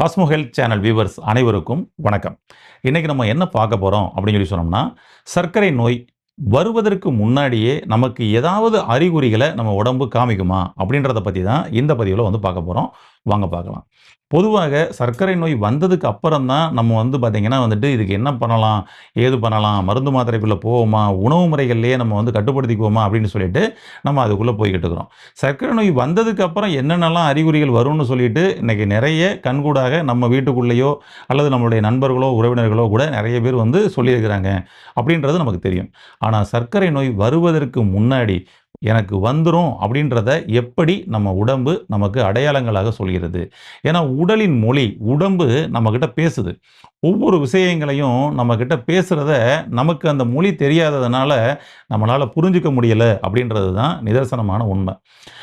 Cosmo health channel viewers அனைவருக்கும் வணக்கம். இன்றைக்கி நம்ம என்ன பார்க்க போகிறோம் அப்படின்னு சொல்லி சொன்னோம்னா சர்க்கரை நோய் வருவதற்கு முன்னாடியே நமக்கு ஏதாவது அறிகுறிகளை நம்ம உடம்பு காமிக்குமா அப்படின்றத பற்றி தான் இந்த பதிவில் வந்து பார்க்க போகிறோம் வாங்க பார்க்கலாம். பொதுவாக சர்க்கரை நோய் வந்ததுக்கு அப்புறம் தான் நம்ம வந்து பார்த்திங்கன்னா வந்துட்டு இதுக்கு என்ன பண்ணலாம் ஏது பண்ணலாம் மருந்து மாத்திரைக்குள்ளே போவோமா உணவு முறைகள்லேயே நம்ம வந்து கட்டுப்படுத்திக்குவோமா அப்படின்னு சொல்லிட்டு நம்ம அதுக்குள்ளே போய்கிட்டு இருக்கிறோம். சர்க்கரை நோய் வந்ததுக்கு அப்புறம் என்னென்னலாம் அறிகுறிகள் வரும்னு சொல்லிட்டு இன்றைக்கி நிறைய கண்கூடாக நம்ம வீட்டுக்குள்ளேயோ அல்லது நம்மளுடைய நண்பர்களோ உறவினர்களோ கூட நிறைய பேர் வந்து சொல்லியிருக்கிறாங்க. அப்படின்றது நமக்கு தெரியும். ஆனால் சர்க்கரை நோய் வருவதற்கு முன்னாடி எனக்கு வந்துடும் அப்படின்றத எப்படி நம்ம உடம்பு நமக்கு அடையாளங்களாக சொல்கிறது? ஏன்னா உடலின் மொழி உடம்பு நம்மக்கிட்ட பேசுது. ஒவ்வொரு விஷயங்களையும் நம்மக்கிட்ட பேசுகிறத நமக்கு அந்த மொழி தெரியாததுனால நம்மளால் புரிஞ்சிக்க முடியலை அப்படின்றது தான் நிதர்சனமான உண்மை.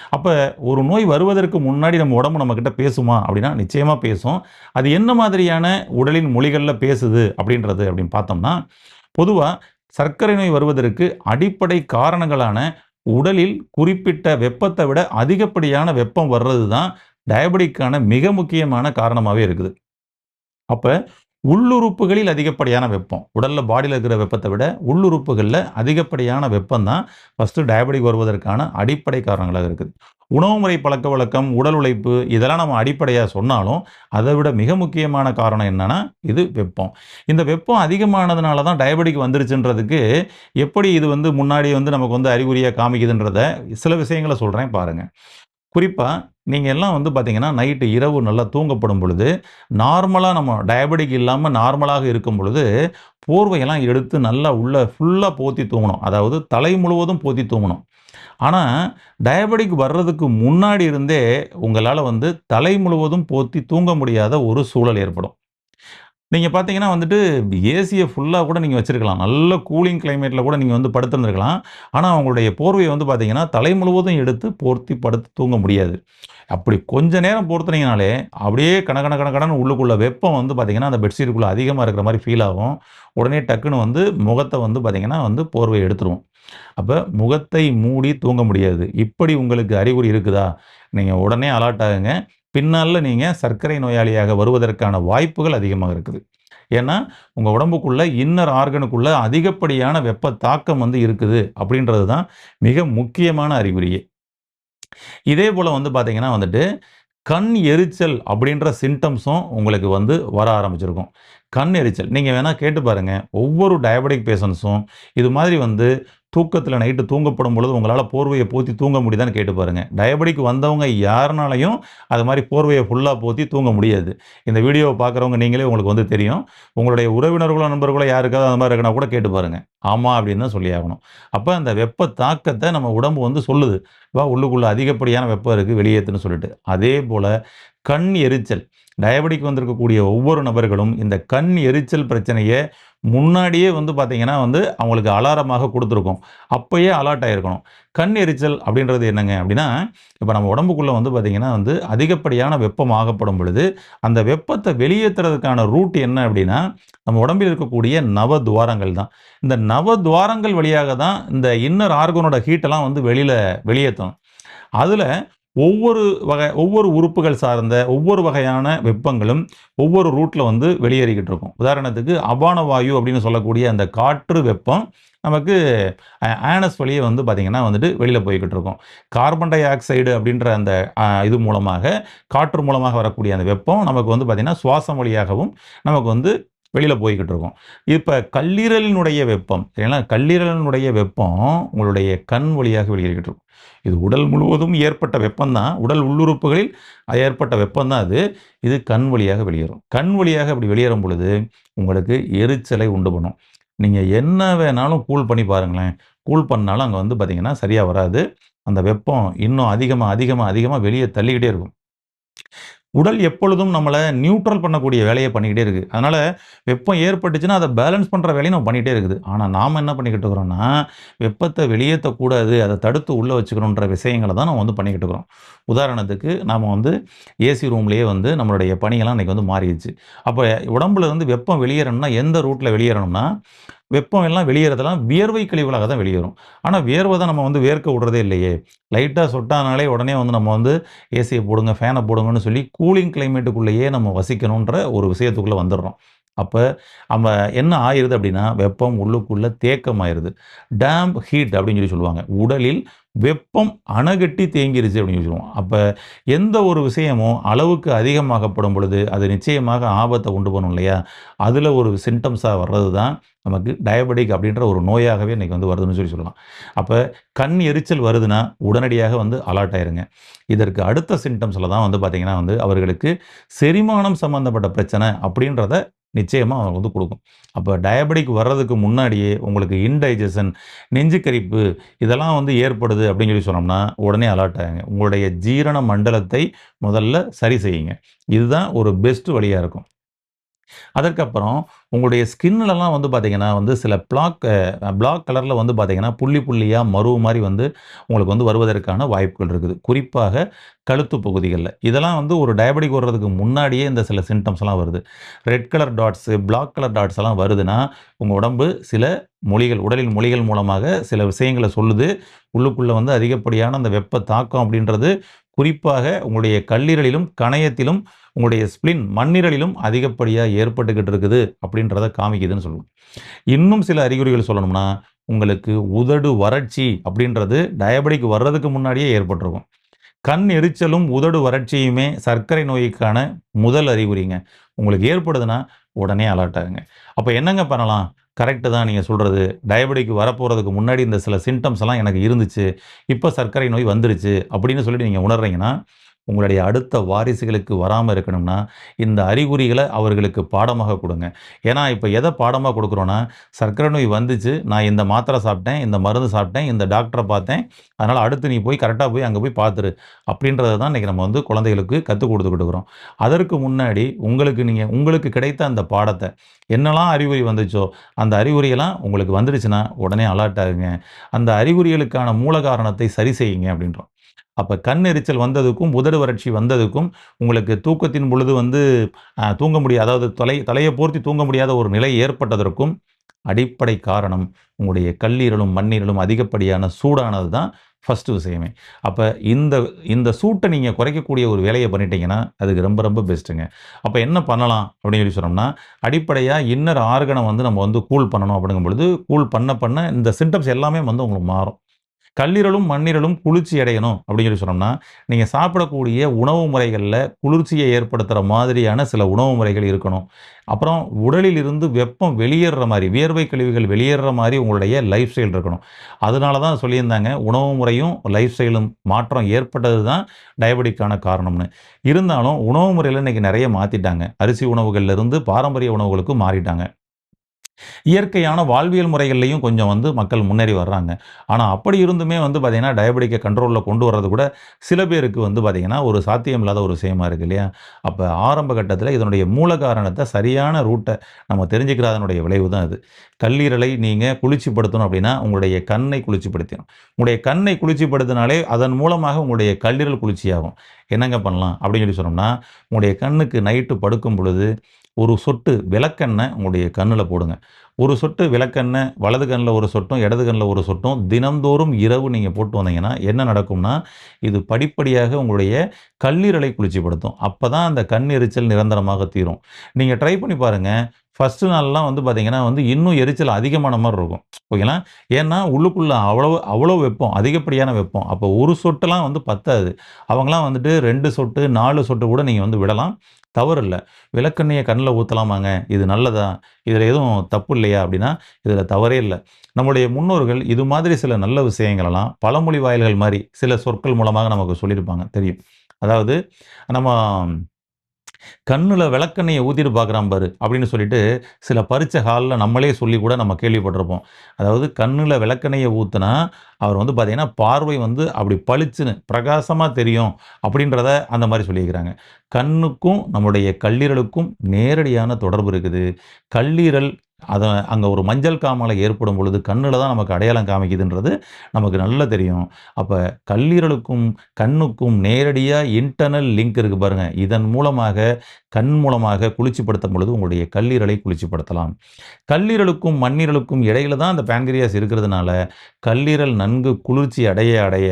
அப்போ ஒரு நோய் வருவதற்கு முன்னாடி நம்ம உடம்பு நம்மக்கிட்ட பேசுமா அப்படின்னா நிச்சயமாக பேசும். அது என்ன மாதிரியான உடலின் மொழிகளில் பேசுது அப்படின்றது அப்படின்னு பார்த்தோம்னா பொதுவாக சர்க்கரை நோய் வருவதற்கு அடிப்படை காரணங்களான உடலில் குறிப்பிட்ட வெப்பத்தை விட அதிகப்படியான வெப்பம் வர்றது தான் டயபெட்டிக்கான மிக முக்கியமான காரணமாகவே இருக்குது. அப்போ உள்ளுறுப்புகளில் அதிகப்படியான வெப்பம். உடலில் பாடியில் இருக்கிற வெப்பத்தை விட உள்ளுறுப்புகளில் அதிகப்படியான வெப்பம் தான் ஃபஸ்ட்டு டயபெட்டிக் வருவதற்கான அடிப்படை காரணங்களாக இருக்குது. உணவு முறை பழக்க வழக்கம் உடல் உழைப்பு இதெல்லாம் நம்ம அடிப்படையாக சொன்னாலும் அதை விட மிக முக்கியமான காரணம் என்னென்னா இது வெப்பம். இந்த வெப்பம் அதிகமானதுனால தான் டயபெட்டிக் வந்துருச்சுன்றதுக்கு எப்படி இது வந்து முன்னாடி வந்து நமக்கு வந்து அறிகுறியாக காமிக்குதுன்றத சில விஷயங்களை சொல்கிறேன் பாருங்கள் குறிப்பாக நீங்கள் எல்லாம் வந்து பார்த்தீங்கன்னா நைட்டு இரவு நல்லா தூங்கப்படும் பொழுது நார்மலாக நம்ம டயபெட்டிக் இல்லாமல் நார்மலாக இருக்கும் பொழுது போர்வையெல்லாம் எடுத்து நல்லா உள்ள ஃபுல்லாக போத்தி தூங்கணும். அதாவது தலை முழுவதும் போத்தி தூங்கணும். ஆனால் டயபெட்டிக் வர்றதுக்கு முன்னாடி இருந்தே உங்களால் வந்து தலை முழுவதும் போத்தி தூங்க முடியாத ஒரு சூழல் ஏற்படும். நீங்கள் பார்த்தீங்கன்னா வந்துட்டு ஏசியை ஃபுல்லாக கூட நீங்கள் வச்சுருக்கலாம். நல்ல கூலிங் கிளைமேட்டில் கூட நீங்கள் வந்து படுத்துருந்துருக்கலாம். ஆனால் அவங்களுடைய போர்வையை வந்து பார்த்தீங்கன்னா தலை முழுவதும் எடுத்து போர்த்தி படுத்து தூங்க முடியாது. அப்படி கொஞ்ச நேரம் பொறுத்துனீங்கனாலே அப்படியே கணக்கண கணக்கடன் உள்ளுக்குள்ள வெப்பம் வந்து பார்த்தீங்கன்னா அந்த பெட்ஷீட்டுக்குள்ளே அதிகமாக இருக்கிற மாதிரி ஃபீல் ஆகும். உடனே டக்குன்னு வந்து முகத்தை வந்து பார்த்திங்கன்னா வந்து போர்வை எடுத்துருவோம். அப்போ முகத்தை மூடி தூங்க முடியாது. இப்படி உங்களுக்கு அறிகுறி இருக்குதா? நீங்கள் உடனே அலர்ட் ஆகுங்க. பின்னால் நீங்கள் சர்க்கரை நோயாளியாக வருவதற்கான வாய்ப்புகள் அதிகமாக இருக்குது. ஏன்னா உங்கள் உடம்புக்குள்ளே இன்னர் ஆர்கனுக்குள்ளே அதிகப்படியான வெப்ப தாக்கம் வந்து இருக்குது அப்படின்றது தான் மிக முக்கியமான அறிகுறியே. இதே போல் வந்து பார்த்திங்கன்னா வந்துட்டு கண் எரிச்சல் அப்படின்ற சிம்டம்ஸும் உங்களுக்கு வந்து வர ஆரம்பிச்சிருக்கும். கண் எரிச்சல் நீங்கள் வேணால் கேட்டு பாருங்கள் ஒவ்வொரு டயபெட்டிக் பேஷண்ட்ஸும் இது மாதிரி வந்து தூக்கத்தில் நைட்டு தூங்கப்படும் பொழுது உங்களால் போர்வையை போற்றி தூங்க முடியுதான்னு கேட்டு பாருங்கள் டயபெட்டிக் வந்தவங்க யாருனாலையும் அது மாதிரி போர்வையை ஃபுல்லாக போற்றி தூங்க முடியாது. இந்த வீடியோவை பார்க்குறவங்க நீங்களே உங்களுக்கு வந்து தெரியும். உங்களுடைய உறவினர்களோ நண்பர்களோ யாருக்காவது அந்த மாதிரி இருக்குன்னா கூட கேட்டு பாருங்கள் ஆமாம் அப்படின்னு தான் சொல்லி ஆகணும். அப்போ அந்த வெப்ப தாக்கத்தை நம்ம உடம்பு வந்து சொல்லுது. வா உள்ளுக்குள்ளே அதிகப்படியான வெப்பம் இருக்குது வெளியேற்றுன்னு சொல்லிட்டு. அதே போல் கண் எரிச்சல். டயபெட்டிக் வந்திருக்கக்கூடிய ஒவ்வொரு நபர்களும் இந்த கண் எரிச்சல் பிரச்சனையை முன்னாடியே வந்து பார்த்திங்கன்னா வந்து அவங்களுக்கு அலாரமாக கொடுத்துருக்கோம். அப்போயே அலர்ட் ஆகிருக்கணும் கண் எரிச்சல் அப்படின்றது என்னங்க அப்படின்னா இப்போ நம்ம உடம்புக்குள்ளே வந்து பார்த்திங்கன்னா வந்து அதிகப்படியான வெப்பம் ஆகப்படும் பொழுது அந்த வெப்பத்தை வெளியேற்றுறதுக்கான ரூட் என்ன அப்படின்னா நம்ம உடம்பில் இருக்கக்கூடிய நவ துவாரங்கள் தான். இந்த நவ துவாரங்கள் வழியாக தான் இந்த இன்னர் ஆர்கனோட ஹீட்டெல்லாம் வந்து வெளியில் வெளியேற்றணும். அதில் ஒவ்வொரு வகை ஒவ்வொரு உறுப்புகள் சார்ந்த ஒவ்வொரு வகையான வெப்பங்களும் ஒவ்வொரு ரூட்டில் வந்து வெளியேறிக்கிட்டு இருக்கும். உதாரணத்துக்கு அபான வாயு அப்படின்னு சொல்லக்கூடிய அந்த காற்று வெப்பம் நமக்கு ஆனஸ் வழியே வந்து பார்த்திங்கன்னா வந்துட்டு வெளியில் போய்கிட்டு இருக்கும். கார்பன் டை ஆக்சைடு அப்படின்ற அந்த இது மூலமாக காற்று மூலமாக வரக்கூடிய அந்த வெப்பம் நமக்கு வந்து பார்த்திங்கன்னா சுவாசம் வழியாகவும் நமக்கு வந்து வெளியில் போய்கிட்டு இருக்கும். இப்போ கல்லீரலினுடைய வெப்பம் ஏன்னா கல்லீரலினுடைய வெப்பம் உங்களுடைய கண் வழியாக வெளியேறிக்கிட்டு இருக்கும். இது உடல் முழுவதும் ஏற்பட்ட வெப்பம்தான். உடல் உள்ளுறுப்புகளில் ஏற்பட்ட வெப்பந்தான் அது. இது கண் வழியாக வெளியேறும். கண் வழியாக அப்படி வெளியேறும் பொழுது உங்களுக்கு எரிச்சலை உண்டு பண்ணும். நீங்கள் என்ன வேணாலும் கூல் பண்ணி பாருங்களேன். கூல் பண்ணாலும் அங்கே வந்து பார்த்திங்கன்னா சரியாக வராது. அந்த வெப்பம் இன்னும் அதிகமாக அதிகமாக அதிகமாக வெளியே தள்ளிக்கிட்டே இருக்கும். உடல் எப்பொழுதும் நம்மளை நியூட்ரல் பண்ணக்கூடிய வேலையை பண்ணிக்கிட்டே இருக்குது அதனால் வெப்பம் ஏற்பட்டுச்சுன்னா அதை பேலன்ஸ் பண்ணுற வேலையை நம்ம பண்ணிகிட்டே இருக்குது. ஆனால் நாம் என்ன பண்ணிக்கிட்டு இருக்கிறோம்னா வெப்பத்தை வெளியேற்றக்கூடாது அதை தடுத்து உள்ளே வச்சுக்கணுன்ற விஷயங்களை தான் நம்ம வந்து பண்ணிக்கிட்டு இருக்கிறோம். உதாரணத்துக்கு நாம் வந்து ஏசி ரூம்லேயே வந்து நம்மளுடைய பணியெல்லாம் இன்றைக்கி வந்து மாறிடுச்சு. அப்போ உடம்புல இருந்து வெப்பம் வெளியேறணும்னா எந்த ரூட்டில் வெளியேறணும்னா வெப்பம் எல்லாம் வெளியேறதெல்லாம் வியர்வை கழிவுகளாக தான் வெளியேறும். ஆனால் வியர்வை தான் நம்ம வந்து வேர்க்க விடுறதே இல்லையே. லைட்டாக சொட்டானாலே உடனே வந்து நம்ம வந்து ஏசியை போடுங்க ஃபேனை போடுங்கன்னு சொல்லி கூலிங் கிளைமேட்டுக்குள்ளேயே நம்ம வசிக்கணுன்ற ஒரு விஷயத்துக்குள்ளே வந்துடுறோம். அப்போ நம்ம என்ன ஆயிடுது அப்படின்னா வெப்பம் உள்ளுக்குள்ளே தேக்கம் ஆயிடுது டேம்ப் ஹீட் அப்படின்னு சொல்லி சொல்லுவாங்க. உடலில் வெப்பம் அணகட்டி தேங்கிருச்சு அப்படின்னு சொல்லி சொல்லுவோம். அப்போ எந்த ஒரு விஷயமும் அளவுக்கு அதிகமாகப்படும் பொழுது அது நிச்சயமாக ஆபத்தை கொண்டு போகணும் இல்லையா? அதில் ஒரு சிம்டம்ஸாக வர்றது தான் நமக்கு டயபெட்டிக் அப்படின்ற ஒரு நோயாகவே இன்றைக்கி வந்து வருதுன்னு சொல்லி சொல்லலாம். அப்போ கண் எரிச்சல் வருதுன்னா உடனடியாக வந்து அலர்ட் ஆயிருங்க. இதற்கு அடுத்த சிம்டம்ஸில் தான் வந்து பார்த்திங்கன்னா வந்து அவர்களுக்கு செரிமானம் சம்மந்தப்பட்ட பிரச்சனை அப்படின்றத நிச்சயமாக அவங்க வந்து கொடுக்கும். அப்போ டயபெட்டிக் வர்றதுக்கு முன்னாடியே உங்களுக்கு இன்டைஜஷன் நெஞ்சுக்கரிப்பு இதெல்லாம் வந்து ஏற்படுது அப்படின்னு சொல்லி சொன்னோம்னா உடனே அலர்ட் ஆகுங்க. உங்களுடைய ஜீரண மண்டலத்தை முதல்ல சரி செய்யுங்க. இதுதான் ஒரு பெஸ்ட் வழியாக இருக்கும். அதற்கப்புறம் உங்களுடைய ஸ்கின்லலாம் வந்து பார்த்திங்கன்னா வந்து சில பிளாக் பிளாக் கலரில் வந்து பார்த்தீங்கன்னா புள்ளி புள்ளியாக மருவு மாதிரி வந்து உங்களுக்கு வந்து வருவதற்கான வாய்ப்புகள் இருக்குது. குறிப்பாக கழுத்து பகுதிகளில். இதெல்லாம் வந்து ஒரு டயபெட்டிக் வர்றதுக்கு முன்னாடியே இந்த சில சிம்டம்ஸ்லாம் வருது. Red colour dots black colour dots எல்லாம் வருதுன்னா உங்கள் உடம்பு சில மொழிகள் உடலின் மொழிகள் மூலமாக சில விஷயங்களை சொல்லுது. உள்ளுக்குள்ளே வந்து அதிகப்படியான அந்த வெப்ப தாக்கம் அப்படின்றது குறிப்பாக உங்களுடைய கல்லீரலிலும் கணையத்திலும் உங்களுடைய ஸ்பிளின் மண்ணீரலிலும் அதிகப்படியாக ஏற்பட்டுக்கிட்டு இருக்குது அப்படின்றத காமிக்குதுன்னு சொல்லுவோம். இன்னும் சில அறிகுறிகள் சொல்லணும்னா உங்களுக்கு உதடு வறட்சி அப்படின்றது டயபெட்டிக் வர்றதுக்கு முன்னாடியே ஏற்பட்டிருக்கும். கண் எரிச்சலும் உதடு வறட்சியுமே சர்க்கரை நோய்க்கான முதல் அறிகுறிங்க. உங்களுக்கு ஏற்படுதுன்னா உடனே அலர்ட் ஆகுங்க. அப்போ என்னங்க பண்ணலாம்? கரெக்டு தான் நீங்கள் சொல்கிறது டயபெட்டிக் வரப்போகிறதுக்கு முன்னாடி இந்த சில சிம்டம்ஸ் எல்லாம் எனக்கு இருந்துச்சு. இப்போ சர்க்கரை நோய் வந்துருச்சு அப்படின்னு சொல்லிட்டு நீங்கள் உணர்றீங்கன்னா உங்களுடைய அடுத்த வாரிசுகளுக்கு வராமல் இருக்கணும்னா இந்த அறிகுறிகளை அவர்களுக்கு பாடமாக கொடுங்க. ஏன்னா இப்போ எதை பாடமாக கொடுக்குறோன்னா சர்க்கரை நோய் வந்துச்சு நான் இந்த மாத்திரை சாப்பிட்டேன் இந்த மருந்து சாப்பிட்டேன் இந்த டாக்டரை பார்த்தேன் அதனால் அடுத்து நீ போய் கரெக்டாக போய் அங்கே போய் பார்த்துரு அப்படின்றத தான் இன்றைக்கி நம்ம வந்து குழந்தைகளுக்கு கற்றுக் கொடுத்துக்கிட்டு இருக்கிறோம் அதற்கு முன்னாடி உங்களுக்கு நீங்கள் உங்களுக்கு கிடைத்த அந்த பாடத்தை என்னெல்லாம் அறிகுறி வந்துச்சோ அந்த அறிகுறியெல்லாம் உங்களுக்கு வந்துடுச்சுன்னா உடனே அலர்ட் ஆகுங்க. அந்த அறிகுறிகளுக்கான மூல காரணத்தை சரி செய்யுங்க அப்படின்றோம். அப்போ கண் எரிச்சல் வந்ததுக்கும் உதடு வறட்சி வந்ததுக்கும் உங்களுக்கு தூக்கத்தின் பொழுது வந்து தூங்க முடியாது அதாவது தலை தலையை போர்த்தி தூங்க முடியாத ஒரு நிலை ஏற்பட்டதற்கும் அடிப்படை காரணம் உங்களுடைய கல்லீரலும் மண்ணீரலும் அதிகப்படியான சூடானது தான் ஃபஸ்ட்டு விஷயமே. அப்போ இந்த இந்த சூட்டை நீங்கள் குறைக்கக்கூடிய ஒரு வேலையை பண்ணிட்டீங்கன்னா அதுக்கு ரொம்ப ரொம்ப பெஸ்ட்டுங்க அப்போ என்ன பண்ணலாம் அப்படின்னு சொல்லி சொன்னோம்னா அடிப்படையாக இன்னர் ஆர்கனை வந்து நம்ம வந்து கூல் பண்ணணும் அப்படிங்கும் பொழுது கூல் பண்ண பண்ண இந்த சிம்டம்ஸ் எல்லாமே வந்து உங்களுக்கு மாறும். கல்லீரலும் மண்ணீரலும் குளிர்ச்சி அடையணும் அப்படின்னு சொல்லி சொன்னோம்னா நீங்கள் சாப்பிடக்கூடிய உணவு முறைகளில் குளிர்ச்சியை ஏற்படுத்துகிற மாதிரியான சில உணவு முறைகள் இருக்கணும். அப்புறம் உடலில் இருந்து வெப்பம் வெளியேறுற மாதிரி வியர்வை கழிவுகள் வெளியேறுற மாதிரி உங்களுடைய லைஃப் ஸ்டைல் இருக்கணும். அதனால தான் சொல்லியிருந்தாங்க உணவு முறையும் லைஃப் ஸ்டைலும் மாற்றம் ஏற்பட்டது தான் டயபெட்டிக்கான காரணம்னு. இருந்தாலும் உணவு முறையில் இன்றைக்கி நிறைய மாற்றிட்டாங்க அரிசி உணவுகள்லேருந்து பாரம்பரிய உணவுகளுக்கு மாறிட்டாங்க. இயற்கையான வாழ்வியல் முறைகள்லையும் கொஞ்சம் வந்து மக்கள் முன்னேறி வர்றாங்க. ஆனால் அப்படி இருந்துமே வந்து பார்த்திங்கன்னா டயபெட்டிக்கை கண்ட்ரோலில் கொண்டு வர்றது கூட சில பேருக்கு வந்து பார்த்திங்கன்னா ஒரு சாத்தியம் இல்லாத ஒரு விஷயமா இருக்கு இல்லையா? அப்போ ஆரம்ப கட்டத்தில் இதனுடைய மூல காரணத்தை சரியான ரூட்டை நம்ம தெரிஞ்சுக்கிறாதனுடைய விளைவு தான் அது கல்லீரலை நீங்கள் குளிர்ச்சிப்படுத்தணும் அப்படின்னா உங்களுடைய கண்ணை குளிர்ச்சிப்படுத்தணும் உங்களுடைய கண்ணை குளிர்ச்சிப்படுத்தினாலே அதன் மூலமாக உங்களுடைய கல்லீரல் குளிர்ச்சியாகும். என்னங்க பண்ணலாம்? அப்படின்னு சொல்லி சொன்னோம்னா உங்களுடைய கண்ணுக்கு நைட்டு படுக்கும் பொழுது ஒரு சொட்டு விளக்கெண்ணெய் உங்களுடைய கண்ணில் போடுங்க. ஒரு சொட்டு விளக்கெண்ணெய் வலது கண்ணில் ஒரு சொட்டும் இடது கண்ணில் ஒரு சொட்டும் தினந்தோறும் இரவு நீங்கள் போட்டு வந்தீங்கன்னா என்ன நடக்கும்னா இது படிப்படியாக உங்களுடைய கல்லீரலை குளிர்ச்சிப்படுத்தும். அப்போ தான் அந்த கண் எரிச்சல் நிரந்தரமாக தீரும். நீங்கள் ட்ரை பண்ணி பாருங்கள் ஃபஸ்ட்டு நாள்லாம் வந்து பார்த்தீங்கன்னா வந்து இன்னும் எரிச்சல் அதிகமான மாதிரி இருக்கும். ஓகேங்களா ஏன்னா உள்ளுக்குள்ளே அவ்வளோ அவ்வளோ வெப்பம் அதிகப்படியான வெப்பம். அப்போ ஒரு சொட்டுலாம் வந்து பத்தாது. அவங்களாம் வந்துட்டு ரெண்டு சொட்டு நாலு சொட்டு கூட நீங்கள் வந்து விடலாம். தவறு இல்லை. விளக்கெண்ணையை கண்ணில் ஊற்றலாமாங்க இது நல்லதா? இதில் எதுவும் தப்பு இல்லையா அப்படின்னா இதில் தவறே இல்லை. நம்முடைய முன்னோர்கள் இது மாதிரி சில நல்ல விஷயங்களெல்லாம் பழமொழி வாயில்கள் மாதிரி சில சொற்கள் மூலமாக நமக்கு சொல்லியிருப்பாங்க. தெரியும். அதாவது நம்ம கண்ணில் விளக்கெண்ணையை ஊற்றிட்டு பார்க்குறான் பாரு அப்படின்னு சொல்லிட்டு சில பரீட்சை ஹாலில் நம்மளே சொல்லி கூட நம்ம கேள்விப்பட்டிருப்போம். அதாவது கண்ணில் விளக்கெண்ணையை ஊற்றுனா அவர் வந்து பார்த்தீங்கன்னா பார்வை வந்து அப்படி பளிச்சுன்னு பிரகாசமாக தெரியும் அப்படின்றத அந்த மாதிரி சொல்லியிருக்கிறாங்க. கண்ணுக்கும் நம்முடைய கல்லீரலுக்கும் நேரடியான தொடர்பு இருக்குது. கல்லீரல் அதை அங்கே ஒரு மஞ்சள் காமலை ஏற்படும் பொழுது கண்ணில் தான் நமக்கு அடையாளம் காமிக்குதுன்றது நமக்கு நல்லா தெரியும். அப்போ கல்லீரலுக்கும், கண்ணுக்கும் நேரடியாக இன்டர்னல் லிங்க் இருக்குது பாருங்கள் இதன் மூலமாக கண் மூலமாக குளிர்ச்சிப்படுத்தும் பொழுது உங்களுடைய கல்லீரலை குளிர்ச்சிப்படுத்தலாம். கல்லீரலுக்கும், மண்ணீரலுக்கும் இடையில தான் அந்த பேன்கிரியாஸ் இருக்கிறதுனால, கல்லீரல் நன்கு குளிர்ச்சி அடைய அடைய,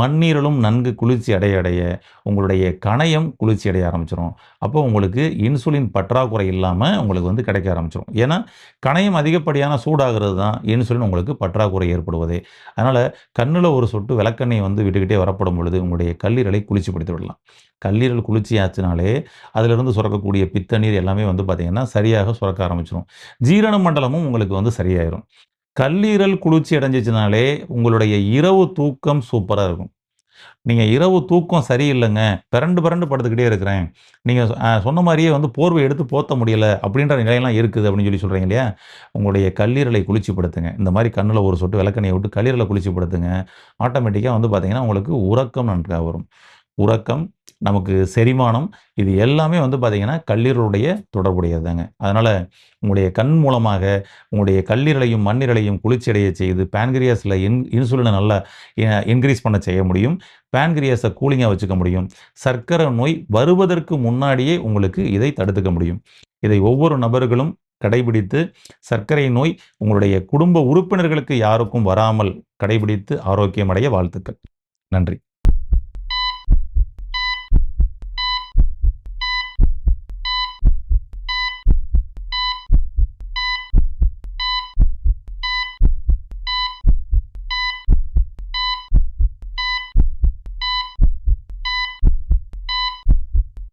மண்ணீரலும் நன்கு குளிர்ச்சி அடைய அடைய, உங்களுடைய கணையம் குளிர்ச்சி அடைய ஆரம்பிச்சிடும் அப்போ உங்களுக்கு இன்சுலின் பற்றாக்குறை இல்லாமல் உங்களுக்கு வந்து கிடைக்க ஆரம்பிச்சிடும் ஏன்னா, கணையம் அதிகப்படியான சூடாகிறது தான் இன்சுலின் உங்களுக்கு பற்றாக்குறை ஏற்படுவதே. அதனால் கண்ணில் ஒரு சொட்டு விளக்கெண்ணெய் வந்து விட்டுக்கிட்டே வரப்படும் பொழுது, உங்களுடைய கல்லீரலை குளிர்ச்சிப்படுத்தி விடலாம். கல்லீரல் குளிர்ச்சி ஆச்சுனாலே, அதிலிருந்து சுரக்கக்கூடிய பித்த நீர் எல்லாமே வந்து பார்த்திங்கன்னா சரியாக சுரக்க ஆரம்பிச்சிடும் ஜீரண மண்டலமும் உங்களுக்கு வந்து சரியாயிரும். கல்லீரல் குளிர்ச்சி அடைஞ்சிச்சினாலே உங்களுடைய இரவு தூக்கம் சூப்பராக இருக்கும். நீங்கள் இரவு தூக்கம் சரியில்லைங்க பிறண்டு பிறண்டு படுத்துக்கிட்டே இருக்கிறேன். நீங்கள் சொன்ன மாதிரியே வந்து போர்வை எடுத்து போத்த முடியல, அப்படின்ற நிலையெல்லாம் இருக்குது அப்படின்னு சொல்லி சொல்கிறீங்க இல்லையா? உங்களுடைய கல்லீரலை குளிர்ச்சிப்படுத்துங்க. இந்த மாதிரி கண்ணில் ஒரு சொட்டு விளக்கணையை விட்டு கல்லீரலை குளிர்ச்சிப்படுத்துங்க. ஆட்டோமேட்டிக்காக வந்து பார்த்தீங்கன்னா, உங்களுக்கு உறக்கம் நன்றாக வரும். உறக்கம், நமக்கு செரிமானம் இது எல்லாமே வந்து பார்த்திங்கன்னா கல்லீரலுடைய தொடர்புடையது தாங்க. உங்களுடைய கண் மூலமாக உங்களுடைய கல்லீரலையும், மண்ணீரலையும் குளிர்ச்சியடைய செய்து, பேன்கிரியாஸில் இன் இன்சுலினை நல்லா இன்க்ரீஸ் பண்ண செய்ய முடியும். பேன்கிரியாஸை கூலிங்காக வச்சுக்க முடியும். சர்க்கரை நோய் வருவதற்கு முன்னாடியே உங்களுக்கு இதை தடுத்துக்க முடியும். இதை ஒவ்வொரு நபர்களும் கடைபிடித்து, சர்க்கரை நோய் உங்களுடைய குடும்ப உறுப்பினர்களுக்கு யாருக்கும் வராமல் கடைபிடித்து ஆரோக்கியம் அடைய வாழ்த்துக்கள். நன்றி.